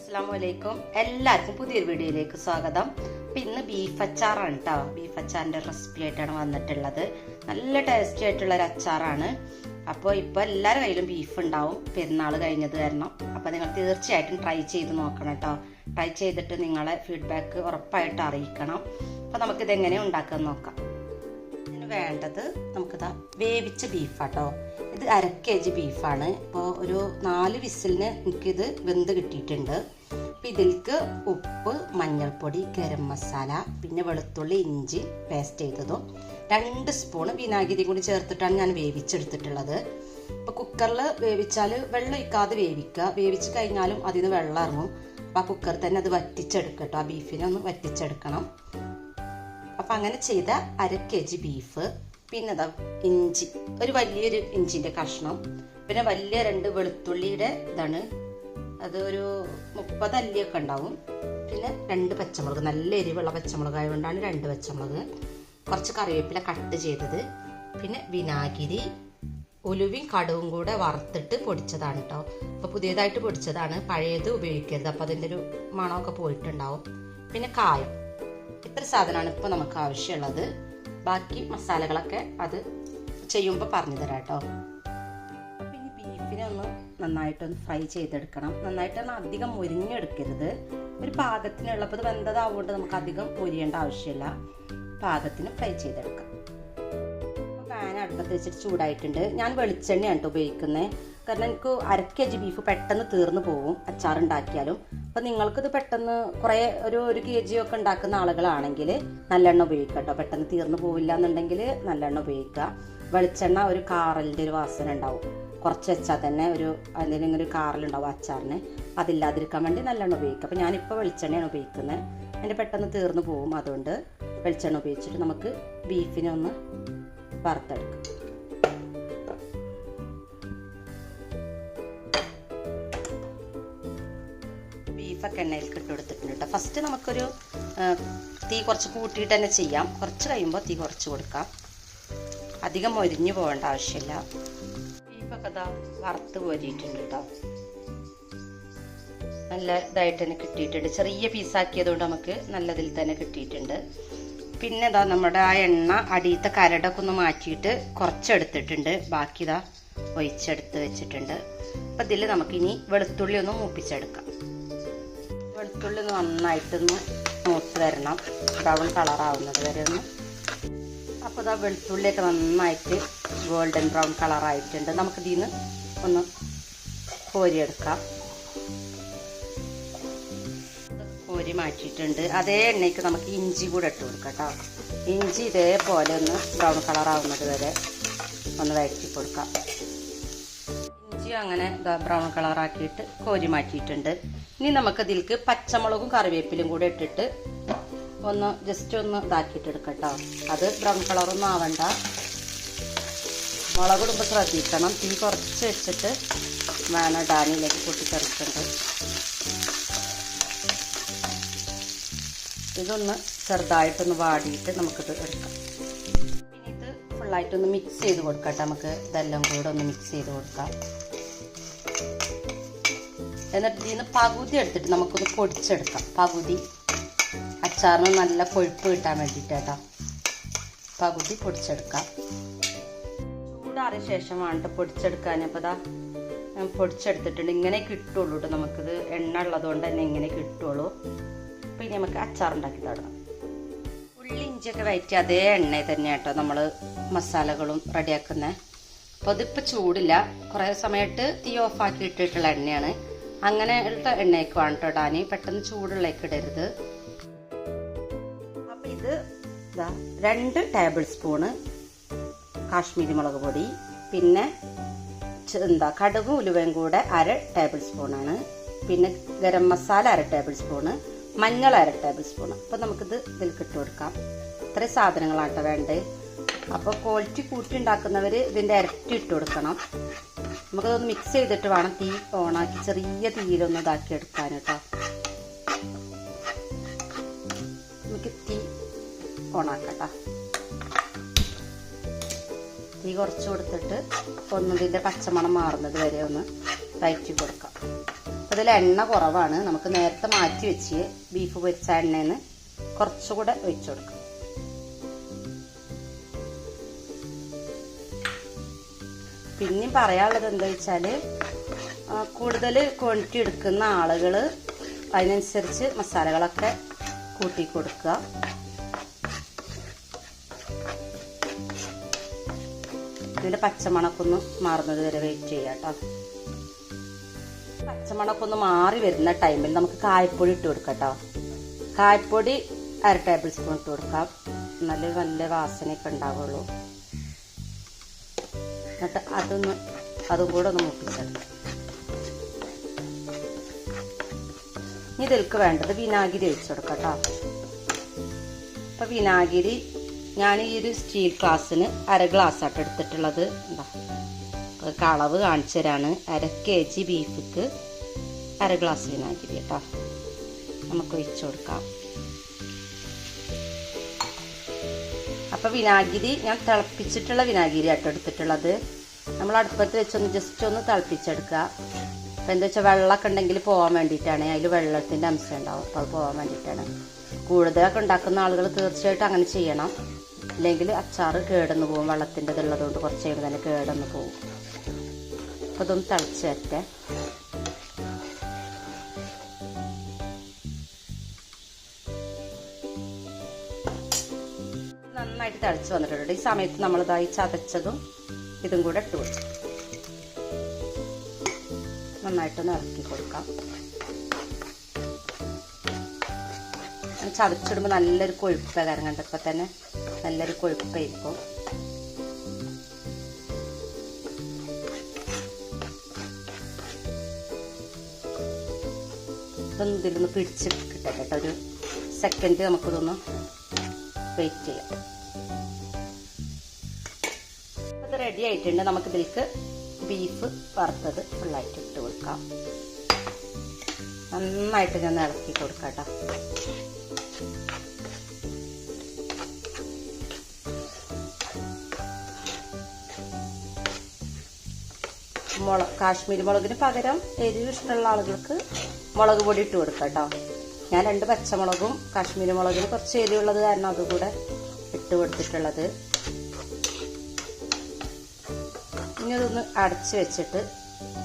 അസ്സാം വലൈക്കും എല്ലാവർക്കും പുതിയൊരു വീഡിയോയിലേക്ക് സ്വാഗതം. അപ്പൊ ഇന്ന് ബീഫ് അച്ചാറാണ് കേട്ടോ ബീഫ് അച്ചാറിന്റെ റെസിപ്പി ആയിട്ടാണ് വന്നിട്ടുള്ളത്. നല്ല ടേസ്റ്റി ആയിട്ടുള്ള ഒരു അച്ചാറാണ്. അപ്പോൾ ഇപ്പോൾ എല്ലാവരുടെ കയ്യിലും ബീഫ് ഉണ്ടാവും. പെരുന്നാൾ കഴിഞ്ഞത് കാരണം. അപ്പോൾ നിങ്ങൾ തീർച്ചയായിട്ടും ട്രൈ ചെയ്ത് നോക്കണം കേട്ടോ ട്രൈ ചെയ്തിട്ട് നിങ്ങളെ ഫീഡ്ബാക്ക് ഉറപ്പായിട്ട് അറിയിക്കണം. അപ്പോൾ നമുക്കിത് എങ്ങനെ ഉണ്ടാക്കാൻ നോക്കാം. ഇതിന് വേണ്ടത് നമുക്കിതാ വേവിച്ച ബീഫാട്ടോ ഇത് അര കെ ജി ബീഫാണ് ഇപ്പോൾ ഒരു നാല് വിസിലിന് എനിക്കിത് വെന്ത് കിട്ടിയിട്ടുണ്ട്. അപ്പം ഇതിൽക്ക് ഉപ്പ് മഞ്ഞൾപ്പൊടി ഗരം മസാല പിന്നെ വെളുത്തുള്ളി ഇഞ്ചി പേസ്റ്റ് ചെയ്തതും രണ്ട് സ്പൂൺ വിനാഗിരിയും കൂടി ചേർത്തിട്ടാണ് ഞാൻ വേവിച്ചെടുത്തിട്ടുള്ളത്. ഇപ്പോൾ കുക്കറിൽ വേവിച്ചാൽ വെള്ളം ഒഴിക്കാതെ വേവിക്കുക. വേവിച്ച് കഴിഞ്ഞാലും അതിൽ നിന്ന് വെള്ളം ഇറങ്ങും. അപ്പോൾ ആ കുക്കറിൽ തന്നെ അത് വറ്റിച്ചെടുക്കട്ടോ ആ ബീഫിനെ ഒന്ന് വറ്റിച്ചെടുക്കണം. അപ്പം അങ്ങനെ ചെയ്ത അര കെ ജി ബീഫ് പിന്നെ അതാ ഇഞ്ചി. ഒരു വലിയൊരു ഇഞ്ചിന്റെ കഷ്ണം. പിന്നെ വലിയ രണ്ട് വെളുത്തുള്ളിയുടെ ഇതാണ്. അതൊരു മുപ്പത് അല്ലിയൊക്കെ ഉണ്ടാവും. പിന്നെ രണ്ട് പച്ചമുളക്. നല്ല എരിവുള്ള പച്ചമുളക് ആയതുകൊണ്ടാണ് രണ്ട് പച്ചമുളക്. കുറച്ച് കറിവേപ്പില കട്ട് ചെയ്തത്. പിന്നെ വിനാഗിരി ഉലുവയും കടുവും കൂടെ വറുത്തിട്ട് പൊടിച്ചതാണ് കേട്ടോ അപ്പോൾ പുതിയതായിട്ട് പൊടിച്ചതാണ്. പഴയത് ഉപയോഗിക്കരുത്. അപ്പോൾ അതിന്റെ ഒരു മണമൊക്കെ പോയിട്ടുണ്ടാവും. പിന്നെ കായം. ഇത്ര സാധനമാണ് ഇപ്പോൾ നമുക്ക് ആവശ്യമുള്ളത്. ബാക്കി മസാലകളൊക്കെ അത് ചെയ്യുമ്പോൾ പറഞ്ഞു തരാം കേട്ടോ. പിന്നെ ബീഫിനെ ഒന്ന് നന്നായിട്ടൊന്ന് ഫ്രൈ ചെയ്തെടുക്കണം. നന്നായിട്ടൊന്ന് അധികം മുരിഞ്ഞെടുക്കരുത്. ഒരു പാകത്തിനുള്ളപ്പോൾ ഇത് വെന്തതാവുകൊണ്ട് നമുക്ക് അധികം മുരിയേണ്ട ആവശ്യമില്ല. പാകത്തിന് ഫ്രൈ ചെയ്തെടുക്കാം. പാൻ അടുപ്പത്ത് വെച്ചിട്ട് ചൂടായിട്ടുണ്ട്. ഞാൻ വെളിച്ചെണ്ണയാണ് കേട്ടോ ഉപയോഗിക്കുന്നത് കാരണം എനിക്ക് അര കെ ജി ബീഫ് പെട്ടെന്ന് തീർന്നു പോകും അച്ചാറുണ്ടാക്കിയാലും. അപ്പം നിങ്ങൾക്കിത് പെട്ടെന്ന് കുറേ ഒരു ഒരു കെ ജി ഒക്കെ ഉണ്ടാക്കുന്ന ആളുകളാണെങ്കിൽ നല്ലെണ്ണ ഉപയോഗിക്കുക കേട്ടോ പെട്ടെന്ന് തീർന്നു പോവില്ല എന്നുണ്ടെങ്കിൽ നല്ലെണ്ണ ഉപയോഗിക്കുക. വെളിച്ചെണ്ണ ഒരു കാറലിന്റെ ഒരു വാസന ഉണ്ടാവും. കുറച്ച് വെച്ചാൽ തന്നെ ഒരു എന്തെങ്കിലും ഒരു കാറലുണ്ടാവും അച്ചാറിന്. അതില്ലാതിരിക്കാൻ വേണ്ടി നല്ലെണ്ണ ഉപയോഗിക്കുക. അപ്പം ഞാനിപ്പോൾ വെളിച്ചെണ്ണയാണ് ഉപയോഗിക്കുന്നത്. എന്റെ പെട്ടെന്ന് തീർന്നു പോകും അതുകൊണ്ട് വെളിച്ചെണ്ണ ഉപയോഗിച്ചിട്ട് നമുക്ക് ബീഫിനെ ഒന്ന് വറുത്തെടുക്കാം. ബീഫൊക്കെ എണ്ണയിലേക്ക് ഇട്ട് കൊടുത്തിട്ടുണ്ട് കേട്ടോ ഫസ്റ്റ് നമുക്കൊരു തീ കുറച്ച് കൂട്ടിയിട്ട് തന്നെ ചെയ്യാം. കുറച്ച് കഴിയുമ്പോൾ തീ കുറച്ച് കൊടുക്കാം. അധികം മൊരിഞ്ഞു പോകേണ്ട ആവശ്യമില്ല. ബീഫൊക്കെ ഇതാ വറുത്ത് പോരിയിട്ടുണ്ട് കേട്ടോ നല്ല ഇതായിട്ട് തന്നെ കിട്ടിയിട്ടുണ്ട്. ചെറിയ പീസാക്കിയതുകൊണ്ട് നമുക്ക് നല്ലതിൽ തന്നെ കിട്ടിയിട്ടുണ്ട്. പിന്നെ ഇതാ നമ്മുടെ ആ എണ്ണ അടിയത്തെ കരടൊക്കെ ഒന്ന് മാറ്റിയിട്ട് കുറച്ചെടുത്തിട്ടുണ്ട്. ബാക്കി ഇതാ ഒഴിച്ചെടുത്ത് വെച്ചിട്ടുണ്ട്. അപ്പം ഇതിൽ നമുക്കിനി വെളുത്തുള്ളി ഒന്ന് മൂപ്പിച്ചെടുക്കാം. വെളുത്തുള്ളി നന്നായിട്ടൊന്ന് മൂത്ത് വരണം. ബ്രൗൺ കളറാവുന്നത്. വരെ ഒന്ന് അപ്പോൾ ഇതാ വെളുത്തുള്ളിയൊക്കെ നന്നായിട്ട് ഗോൾഡൻ ബ്രൗൺ കളറായിട്ടുണ്ട്. നമുക്ക് ഇതിൽ നിന്ന് ഒന്ന് കോരിയെടുക്കാം. കോരി മാറ്റിയിട്ടുണ്ട്. അതേ എണ്ണയ്ക്ക് നമുക്ക് ഇഞ്ചി കൂടെ ഇട്ട് കൊടുക്കാം കേട്ടോ. ഇഞ്ചി ഇതേപോലെ ഒന്ന് ബ്രൗൺ കളറാവുന്നത് വരെ ഒന്ന് വഴറ്റി കൊടുക്കാം. ഇഞ്ചി അങ്ങനെ ബ്രൗൺ കളർ ആക്കിയിട്ട് കോരി മാറ്റിയിട്ടുണ്ട്. ഇനി നമുക്ക് ഇതിൽക്ക് പച്ചമുളകും കറിവേപ്പിലും കൂടെ ഇട്ടിട്ട് ഒന്ന് ജസ്റ്റ് ഒന്ന് ഇതാക്കിയിട്ട് എടുക്കട്ടോ അത് ബ്രൗൺ കളറൊന്നും ആവണ്ട. മുളക് ഇടുമ്പോൾ ശ്രദ്ധിക്കണം. തീ കുറച്ച് വെച്ചിട്ട് വേണം ഡാനിയിലേക്ക് പൊട്ടിത്തെറിച്ചിട്ടുണ്ട് ഇതൊന്ന് ചെറുതായിട്ടൊന്ന് വാടിയിട്ട് നമുക്കിത് എടുക്കാം. ഇത് ഫുള്ളായിട്ടൊന്ന് മിക്സ് ചെയ്ത് കൊടുക്കാം നമുക്ക് ഇതെല്ലാം കൂടെ ഒന്ന് മിക്സ് ചെയ്ത് കൊടുക്കാം. എന്നിട്ട് ഇതിൽ നിന്ന് പകുതി എടുത്തിട്ട് നമുക്കൊന്ന് പൊടിച്ചെടുക്കാം. പകുതി. അച്ചാറിന് നല്ല കൊഴുപ്പ് കിട്ടാൻ വേണ്ടിയിട്ട് കേട്ടോ. പകുതി പൊടിച്ചെടുക്കാം. ചൂടാറിയ ശേഷം വേണ്ടിട്ട് പൊടിച്ചെടുക്കാൻ അപ്പോൾ ഇതാ പൊടിച്ചെടുത്തിട്ടുണ്ട്. ഇങ്ങനെ കിട്ടുള്ളൂ കേട്ടോ നമുക്കിത്. എണ്ണ ഉള്ളതുകൊണ്ട് തന്നെ ഇങ്ങനെ കിട്ടുള്ളൂ. അപ്പോൾ ഇനി നമുക്ക് അച്ചാറുണ്ടാക്കി തുടങ്ങാം ഉള്ളി ഇഞ്ചിയൊക്കെ വയറ്റി അതേ എണ്ണയിൽ തന്നെ കേട്ടോ നമ്മൾ മസാലകളും റെഡിയാക്കുന്നത് അപ്പോൾ അതിപ്പോൾ ചൂടില്ല. കുറേ സമയത്ത് തീ ഓഫാക്കി ഇട്ടിട്ടുള്ള എണ്ണയാണ്. അങ്ങനെ എടുത്ത എണ്ണയൊക്കെ വേണം കേട്ടോ ഇടാൻ പെട്ടെന്ന് ചൂടുള്ളേക്ക് ഇടരുത്. അപ്പം ഇത് രണ്ട് ടേബിൾ സ്പൂണ് കാശ്മീരി മുളക് പൊടി പിന്നെ എന്താ കടുകും ഉലുവയും കൂടെ അര ടേബിൾ സ്പൂണാണ്. പിന്നെ ഗരം മസാല അര ടേബിൾ സ്പൂണ് മഞ്ഞൾ അര ടേബിൾ സ്പൂൺ അപ്പോൾ നമുക്കിത് ഇതിൽ ഇട്ട് കൊടുക്കാം. ഇത്രയും സാധനങ്ങളാട്ടോ വേണ്ടത്. അപ്പോൾ ക്വാളിറ്റി കൂട്ടി ഉണ്ടാക്കുന്നവർ ഇതിന്റെ ഇരട്ടി ഇട്ട് കൊടുക്കണം. നമുക്കതൊന്ന് മിക്സ് ചെയ്തിട്ട് വേണം തീ ഓണാക്കി ചെറിയ തീയിലൊന്ന് ഇതാക്കി എടുക്കാൻ കേട്ടോ. നമുക്ക് തീ ഓണാക്കട്ടോ തീ കുറച്ച് കൊടുത്തിട്ട് ഒന്നതിന്റെ പച്ചമണം മാറുന്നത് വരെ ഒന്ന് വയറ്റി കൊടുക്കാം. അതിൽ എണ്ണ കുറവാണ്. നമുക്ക് നേരത്തെ മാറ്റി വെച്ച് ബീഫ് പൊരിച്ച എണ്ണയിൽ നിന്ന് കുറച്ചുകൂടെ ഒഴിച്ചു കൊടുക്കാം. പിന്നെയും പറയാനുള്ളത് എന്താ വെച്ചാൽ കൂടുതൽ ക്വാണ്ടിറ്റി എടുക്കുന്ന ആളുകൾ അതിനനുസരിച്ച് മസാലകളൊക്കെ കൂട്ടി കൊടുക്കുക. ഇതിന്റെ പച്ചമണക്കൊന്ന് മാറുന്നത് വരെ വെയിറ്റ് ചെയ്യാം കേട്ടോ പച്ചമണക്കൊന്ന് മാറി വരുന്ന ടൈമിൽ നമുക്ക് കായപ്പൊടി ഇട്ട് കൊടുക്കാം കേട്ടോ കായപ്പൊടി അര ടേബിൾ സ്പൂൺ ഇട്ട് കൊടുക്കാം. നല്ല നല്ല വാസനയൊക്കെ ഉണ്ടാവുള്ളൂ. എന്നിട്ട് അതൊന്ന് അതും കൂടെ ഒന്ന് മുപ്പിച്ചെടുക്കാം. ഇനി ഇതിൽക്ക് വേണ്ടത് വിനാഗിരി ഒഴിച്ചു കേട്ടോ. അപ്പൊ വിനാഗിരി ഞാൻ ഈ ഒരു സ്റ്റീൽ ഗ്ലാസ്സിന് അര ഗ്ലാസ് ആയിട്ട് എടുത്തിട്ടുള്ളത് എന്താ കളവ് കാണിച്ചു തരാണ്. അര കെ ജി ബീഫിക്ക് അര ഗ്ലാസ് വിനാഗിരി കേട്ടോ. നമുക്ക് ഒഴിച്ചു കൊടുക്കാം. അപ്പൊ വിനാഗിരി ഞാൻ തിളപ്പിച്ചിട്ടുള്ള വിനാഗിരി ആട്ടോ എടുത്തിട്ടുള്ളത്. നമ്മൾ അടുപ്പത്ത് വെച്ചൊന്ന് ജസ്റ്റ് ഒന്ന് തിളപ്പിച്ചെടുക്കുക. അപ്പോൾ എന്താ വെച്ചാൽ വെള്ളമൊക്കെ ഉണ്ടെങ്കിൽ പോകാൻ വേണ്ടിയിട്ടാണ്. അതിൽ വെള്ളത്തിന്റെ അംശം ഉണ്ടാവും. അപ്പോൾ അത് പോകാൻ വേണ്ടിയിട്ടാണ്. കൂടുതലൊക്കെ ഉണ്ടാക്കുന്ന ആളുകൾ തീർച്ചയായിട്ടും അങ്ങനെ ചെയ്യണം. അല്ലെങ്കിൽ അച്ചാർ കേടന്ന് പോകും. വെള്ളത്തിന്റെ ഇതുള്ളതുകൊണ്ട് കുറച്ച് കഴിയുമ്പോൾ തന്നെ കേടന്ന് പോകും. അപ്പോൾ ഇതൊന്ന് തിളച്ച് വരട്ടെ. നന്നായിട്ട് തിളച്ച് വന്നിട്ടുണ്ട്. ഈ സമയത്ത് നമ്മൾ ഇതായി ചതച്ചതും ഇതും കൂടെ ഇട്ട് കൊടുക്കും. നന്നായിട്ടൊന്ന് ഇളക്കി കൊടുക്കാം. ചതച്ചിടുമ്പോൾ നല്ലൊരു കൊഴുപ്പ് കാരണം കണ്ടപ്പോൾ തന്നെ നല്ലൊരു കൊഴുപ്പായിരിക്കും. ഇതൊന്ന് ഇതിലൊന്ന് പിടിച്ച് കിട്ടട്ടെ കേട്ടോ. ഒരു സെക്കൻഡ് നമുക്കിതൊന്ന് വെയിറ്റ് ചെയ്യാം. ഇത് റെഡി ആയിട്ടുണ്ട്. നമുക്ക് ഇതിലേക്ക് ബീഫ് വറുത്തത് ഫുള്ളായിട്ട് ഇട്ട് കൊടുക്കാം. നന്നായിട്ട് ഞാൻ ഇളക്കി കൊടുക്കാം മുളക് കാശ്മീരി മുളകിന് പകരം എരിവ് ഇഷ്ടമുള്ള ആളുകൾക്ക് മുളക് പൊടി ഇട്ട് കൊടുക്കാം കേട്ടോ ഞാൻ രണ്ട് പച്ചമുളകും കാശ്മീരി മുളകിന് കുറച്ച് എരിവുള്ളത് കാരണം അതുകൂടെ ഇട്ട് കൊടുത്തിട്ടുള്ളത്. ഇനി അതൊന്ന് അടച്ച് വെച്ചിട്ട്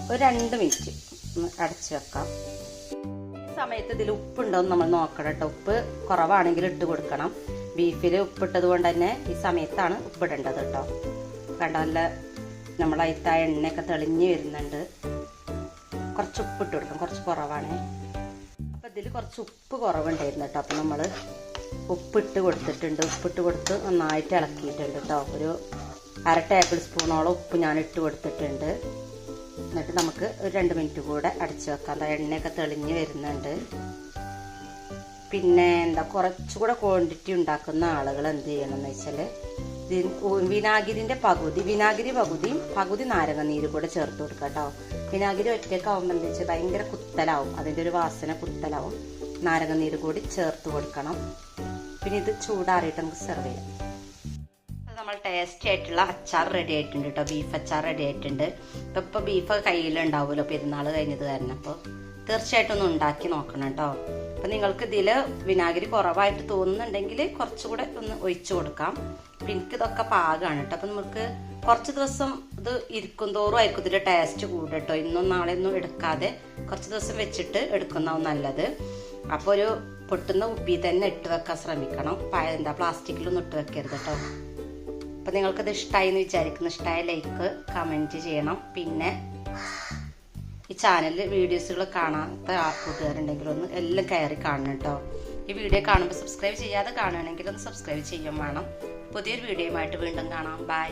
ഒരു രണ്ട് മിനിറ്റ് ഒന്ന് അടച്ച് വെക്കാം. സമയത്ത് ഇതിൽ ഉപ്പുണ്ടോന്ന് നമ്മൾ നോക്കണം കേട്ടോ. ഉപ്പ് കുറവാണെങ്കിൽ ഇട്ട് കൊടുക്കണം. ബീഫിൽ ഉപ്പിട്ടത് കൊണ്ട് തന്നെ ഈ സമയത്താണ് ഉപ്പിടേണ്ടത് കേട്ടോ. കണ്ട നല്ല നമ്മൾ ആ എണ്ണയൊക്കെ തെളിഞ്ഞ് വരുന്നുണ്ട്. കുറച്ച് ഉപ്പിട്ട് കൊടുക്കാം കുറച്ച് കുറവാണേ. അപ്പം ഇതിൽ കുറച്ച് ഉപ്പ് കുറവുണ്ടായിരുന്നു കേട്ടോ. അപ്പം നമ്മൾ ഉപ്പിട്ട് കൊടുത്തിട്ടുണ്ട്. ഉപ്പിട്ട് കൊടുത്ത് നന്നായിട്ട് ഇളക്കിയിട്ടുണ്ട് കേട്ടോ ഒരു അര ടേബിൾ സ്പൂണോളം ഉപ്പ് ഞാൻ ഇട്ട് കൊടുത്തിട്ടുണ്ട്. എന്നിട്ട് നമുക്ക് ഒരു രണ്ട് മിനിറ്റ് കൂടെ അടച്ചു വെക്കാം. എണ്ണയൊക്കെ തെളിഞ്ഞ് വരുന്നുണ്ട്. പിന്നെ എന്താ കുറച്ചുകൂടെ ക്വാണ്ടിറ്റി ഉണ്ടാക്കുന്ന ആളുകൾ എന്ത് ചെയ്യണമെന്ന് വെച്ചാൽ വിനാഗിരിന്റെ പകുതി വിനാഗിരി പകുതിയും പകുതി നാരങ്ങ നീര് കൂടെ ചേർത്ത് കൊടുക്കുക കേട്ടോ വിനാഗിരി ഒറ്റയ്ക്കാവുമ്പോൾ എന്താ വെച്ചാൽ ഭയങ്കര കുത്തലാവും. അതിന്റെ ഒരു വാസന കുത്തലാവും. നാരങ്ങ നീര് കൂടി ചേർത്ത് കൊടുക്കണം. പിന്നെ ഇത് ചൂടാറിയിട്ട് നമുക്ക് സെർവ് ചെയ്യാം. നമ്മൾ ടേസ്റ്റി ആയിട്ടുള്ള അച്ചാർ റെഡി ആയിട്ടുണ്ട് കേട്ടോ ബീഫ് അച്ചാർ റെഡി ആയിട്ടുണ്ട്. ഇപ്പം ഇപ്പോൾ ബീഫ് കയ്യിലുണ്ടാവുമല്ലോ. പെരുന്നാൾ കഴിഞ്ഞത് കാരണം. അപ്പോൾ തീർച്ചയായിട്ടും ഒന്ന് ഉണ്ടാക്കി നോക്കണം കേട്ടോ അപ്പം നിങ്ങൾക്ക് ഇതിൽ വിനാഗിരി കുറവായിട്ട് തോന്നുന്നുണ്ടെങ്കിൽ കുറച്ചുകൂടെ ഒന്ന് ഒഴിച്ചു കൊടുക്കാം. അപ്പം എനിക്കിതൊക്കെ പാകമാണ് കേട്ടോ അപ്പം നമുക്ക് കുറച്ച് ദിവസം ഇത് ഇരിക്കും തോറും ആയിരിക്കും ഇതിന്റെ ടേസ്റ്റ് കൂടും കേട്ടോ ഇന്നും നാളെ ഒന്നും എടുക്കാതെ കുറച്ച് ദിവസം വെച്ചിട്ട് എടുക്കുന്നതാവും നല്ലത്. അപ്പോൾ ഒരു പൊട്ടുന്ന ഉപ്പി തന്നെ ഇട്ട് വെക്കാൻ ശ്രമിക്കണം. എന്താ പ്ലാസ്റ്റിക്കിലൊന്നും ഇട്ട് വെക്കരുത് കേട്ടോ നിങ്ങൾക്ക് നിങ്ങൾക്കത് ഇഷ്ടമായി എന്ന് വിചാരിക്കുന്നു. ഇഷ്ടമായ ലൈക്ക് കമന്റ് ചെയ്യണം. പിന്നെ ഈ ചാനലിൽ വീഡിയോസുകൾ കാണാത്ത കൂട്ടുകാരുണ്ടെങ്കിൽ ഒന്ന് എല്ലാം കയറി കാണണം കേട്ടോ ഈ വീഡിയോ കാണുമ്പോൾ സബ്സ്ക്രൈബ് ചെയ്യാതെ കാണുകയാണെങ്കിൽ ഒന്ന് സബ്സ്ക്രൈബ് ചെയ്യാൻ വേണം. പുതിയൊരു വീഡിയോയുമായിട്ട് വീണ്ടും കാണാം. ബൈ